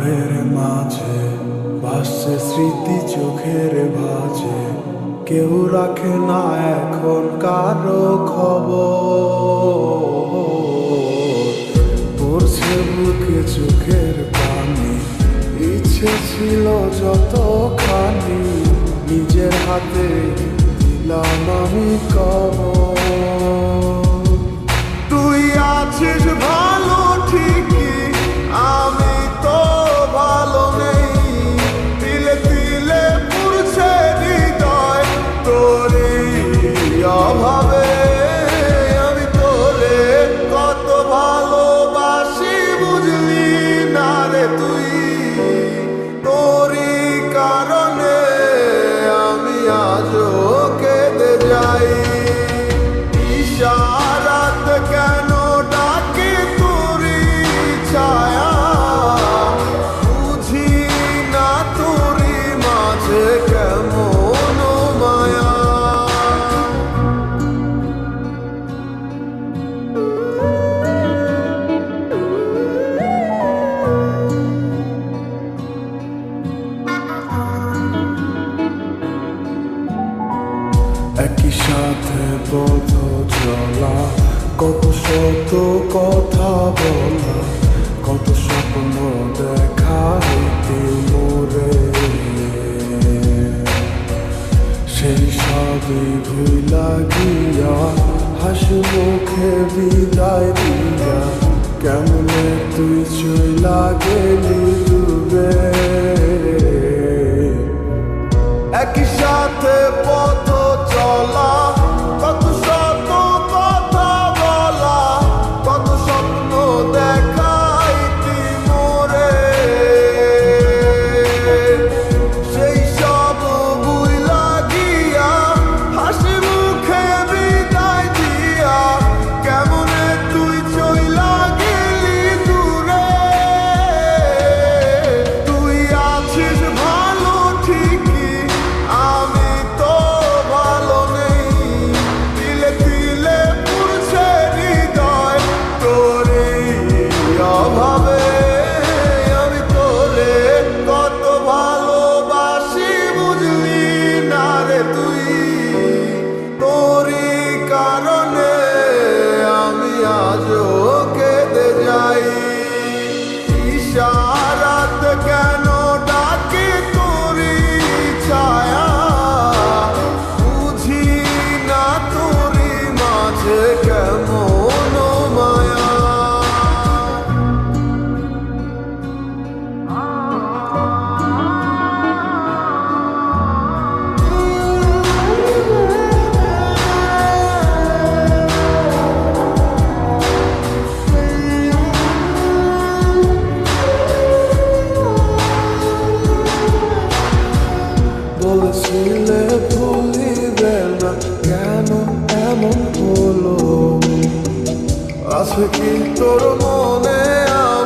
হৃদয়ের মাঝে, ভাসছে স্মৃতি চোখের ভাজে। কেউ রাখে না এখন কারও খবর। বুকে চোখের পানি, ইচ্ছে ছিল যত যতখানি। নিজের হাতে দিলাম আমি কবর। পথ চলা কত শত কথা বলা, কত স্বপ্ন দেখা হইতে মোরে। সেই সবই ভুলা গিয়া হাসি মুখে বিদায় দিয়া, কেমনে তুই চইলা গেলি? মাঝে হলো আছে কি তোর মনে আ